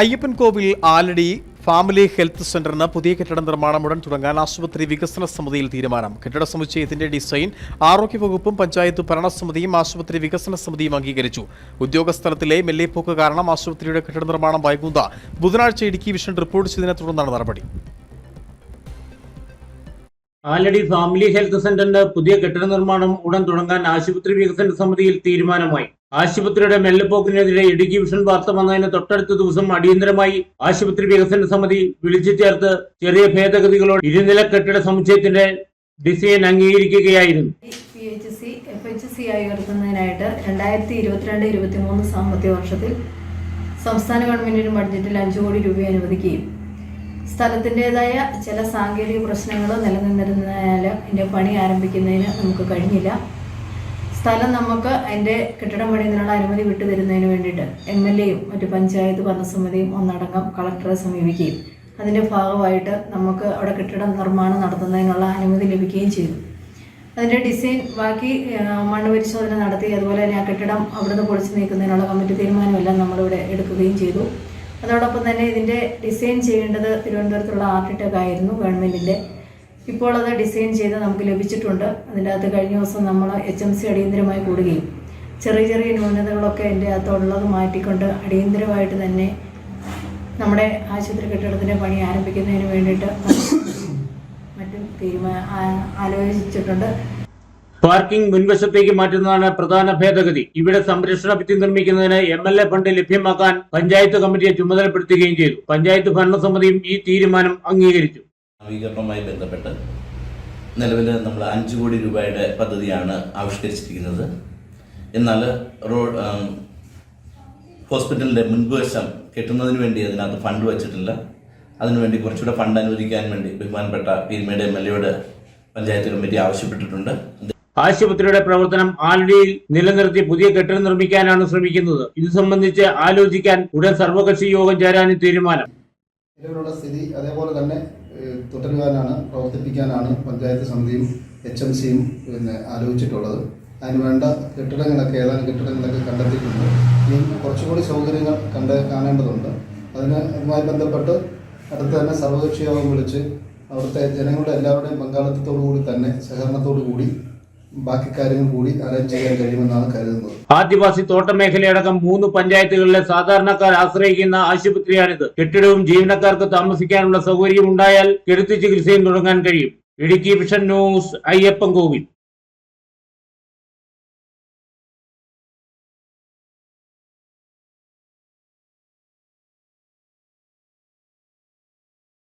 Ayyappan Kovil Aladi family health സെന്ററിന് പുതിയ കെട്ടിട നിർമ്മാണം ഉടൻ തുടങ്ങാൻ ആശുപത്രി വികസന സമിതിയിൽ തീരുമാനം. കെട്ടിട സമുച്ചയത്തിന്റെ ഡിസൈൻ ആരോഗ്യവകുപ്പും പഞ്ചായത്ത് ഭരണസമിതിയും ആശുപത്രി വികസന സമിതിയും അംഗീകരിച്ചു. ഉദ്യോഗസ്ഥലത്തിലെ മെല്ലേപ്പോക്ക് കാരണം ആശുപത്രിയുടെ കെട്ടിട നിർമ്മാണം വൈകുന്ന ബുധനാഴ്ച ഇടുക്കി വിഷൻ റിപ്പോർട്ട് ചെയ്തതിനെ തുടർന്നാണ് നടപടി. ആലടി ഫാമിലി ഹെൽത്ത് സെന്ററിന്റെ പുതിയ കെട്ടിട നിർമ്മാണം ഉടൻ തുടങ്ങാൻ ആശുപത്രി വികസന സമിതിയിൽ തീരുമാനമായി. ആശുപത്രിയുടെ മെല്ലപ്പോക്കിനെതിരെ ഇടുക്കി വിഷൻ വാർത്ത വന്നതിന് തൊട്ടടുത്ത ദിവസം അടിയന്തരമായി ആശുപത്രി വികസന സമിതി വിളിച്ചു ചേർത്ത് ചെറിയ ഭേദഗതികളോട് ഇരുനില കെട്ടിട സമുച്ചയത്തിന്റെ ഡിസൈൻ അംഗീകരിക്കുകയായിരുന്നു. പി ആയി രണ്ടായിരത്തി ഇരുപത്തിരണ്ട് ഇരുപത്തി മൂന്ന് സാമ്പത്തിക വർഷത്തിൽ സംസ്ഥാന ഗവൺമെന്റിന് ബഡ്ജറ്റിൽ അഞ്ചു കോടി രൂപ അനുവദിക്കുകയും സ്ഥലത്തിന്റെതായ ചില സാങ്കേതിക പ്രശ്നങ്ങൾ നിലനിന്നിരുന്നതിനാൽ അതിന്റെ പണി ആരംഭിക്കുന്നതിന് നമുക്ക് കഴിഞ്ഞില്ല. സ്ഥലം നമുക്ക് അതിന്റെ കെട്ടിടം പണിയുന്നതിനുള്ള അനുമതി വിട്ടുതരുന്നതിന് വേണ്ടിയിട്ട് എം എൽ എയും മറ്റ് പഞ്ചായത്ത് ഭരണസമിതിയും ഒന്നടങ്കം കളക്ടറെ സമീപിക്കുകയും അതിന്റെ ഭാഗമായിട്ട് നമുക്ക് അവിടെ കെട്ടിടം നിർമ്മാണം നടത്തുന്നതിനുള്ള അനുമതി ലഭിക്കുകയും ചെയ്തു. അതിന്റെ ഡിസൈൻ ബാക്കി മണ്ണ് പരിശോധന നടത്തി അതുപോലെ തന്നെ ആ കെട്ടിടം അവിടുന്ന് പൊളിച്ചു നീക്കുന്നതിനുള്ള കമ്മിറ്റി തീരുമാനമെല്ലാം നമ്മളിവിടെ എടുക്കുകയും ചെയ്തു. അതോടൊപ്പം തന്നെ ഇതിന്റെ ഡിസൈൻ ചെയ്യേണ്ടത് തിരുവനന്തപുരത്തുള്ള ആർക്കിടെക്ട് ആയിരുന്നു ഗവൺമെന്റിന്റെ ഇപ്പോൾ അത് ഡിസൈൻ ചെയ്ത് നമുക്ക് ലഭിച്ചിട്ടുണ്ട്. അതിന്റെ അകത്ത് കഴിഞ്ഞ ദിവസം നമ്മൾ എച്ച് എം സി അടിയന്തരമായി കൂടുകയും ചെറിയ ചെറിയ ന്യൂനതകളൊക്കെ എന്റെ അകത്തുള്ളത് മാറ്റിക്കൊണ്ട് അടിയന്തരമായിട്ട് തന്നെ നമ്മുടെ ആശുപത്രി കെട്ടിടത്തിന്റെ പണി ആരംഭിക്കുന്നതിന് വേണ്ടിയിട്ട് മറ്റും തീരുമാന ആലോചിച്ചിട്ടുണ്ട്. പാർക്കിംഗ് മുൻവശത്തേക്ക് മാറ്റുന്നതാണ് പ്രധാന ഭേദഗതി. ഇവിടെ സംരക്ഷണ ഭിത്തി നിർമ്മിക്കുന്നതിന് എം എൽ എ ഫണ്ട് ലഭ്യമാക്കാൻ പഞ്ചായത്ത് കമ്മിറ്റിയെ ചുമതലപ്പെടുത്തുകയും ചെയ്തു. പഞ്ചായത്ത് ഭരണസമിതിയും ഈ തീരുമാനം അംഗീകരിച്ചു. നവീകരണവുമായി ബന്ധപ്പെട്ട് നിലവിൽ നമ്മൾ അഞ്ച് കോടി രൂപയുടെ പദ്ധതിയാണ് ആവിഷ്കരിച്ചിരിക്കുന്നത്. എന്നാൽ റോഡ് ഹോസ്പിറ്റലിന്റെ മുൻവശം കെട്ടുന്നതിന് വേണ്ടി അതിനകത്ത് ഫണ്ട് വച്ചിട്ടില്ല. അതിനുവേണ്ടി കുറച്ചുകൂടെ ഫണ്ട് അനുവദിക്കാൻ വേണ്ടി ബഹുമാനപ്പെട്ട പീരുമേട് എം എൽ എയോട് പഞ്ചായത്ത് കമ്മിറ്റി ആവശ്യപ്പെട്ടിട്ടുണ്ട്. ആശുപത്രിയുടെ പ്രവർത്തനം ആൽഡിയിൽ നിലനിർത്തി പുതിയ കെട്ടിടം നിർമ്മിക്കാനാണ് ശ്രമിക്കുന്നത്. ഇത് സംബന്ധിച്ച് ആലോചിക്കാൻ ഉടൻ സർവകക്ഷി യോഗം ചേരാനും തീരുമാനം. നിലവിലുള്ള സ്ഥിതി അതേപോലെ തന്നെ തുടരുവാനാണ് പ്രവർത്തിപ്പിക്കാനാണ് പഞ്ചായത്ത് സമിതിയും എച്ച് എം സിയും പിന്നെ ആലോചിച്ചിട്ടുള്ളത്. അതിന് വേണ്ട കെട്ടിടങ്ങളൊക്കെ ഏതാനും കെട്ടിടങ്ങളൊക്കെ കണ്ടെത്തിയിട്ടുണ്ട്. ഇനി കുറച്ചുകൂടി സൗകര്യങ്ങൾ കണ്ട് കാണേണ്ടതുണ്ട്. അതിന് അതുമായി ബന്ധപ്പെട്ട് അടുത്ത് തന്നെ സർവകക്ഷി യോഗം വിളിച്ച് അവിടുത്തെ ജനങ്ങളുടെ എല്ലാവരുടെയും പങ്കാളിത്തത്തോടു കൂടി തന്നെ സഹകരണത്തോടു കൂടി ബാക്കി കാര്യങ്ങൾ കൂടി അറേഞ്ച് ചെയ്യാൻ കഴിയുമെന്നാണ് കരുതുന്നത്. ആദിവാസി തോട്ടമേഖലയടക്കം മൂന്ന് പഞ്ചായത്തുകളിലെ സാധാരണക്കാർ ആശ്രയിക്കുന്ന ആശുപത്രിയാണിത്. കെട്ടിടവും ജീവനക്കാർക്ക് താമസിക്കാനുള്ള സൗകര്യം ഉണ്ടായാൽ കെടുത്തി ചികിത്സയും തുടങ്ങാൻ കഴിയും. Idukki vision news Ayyappan Kovil.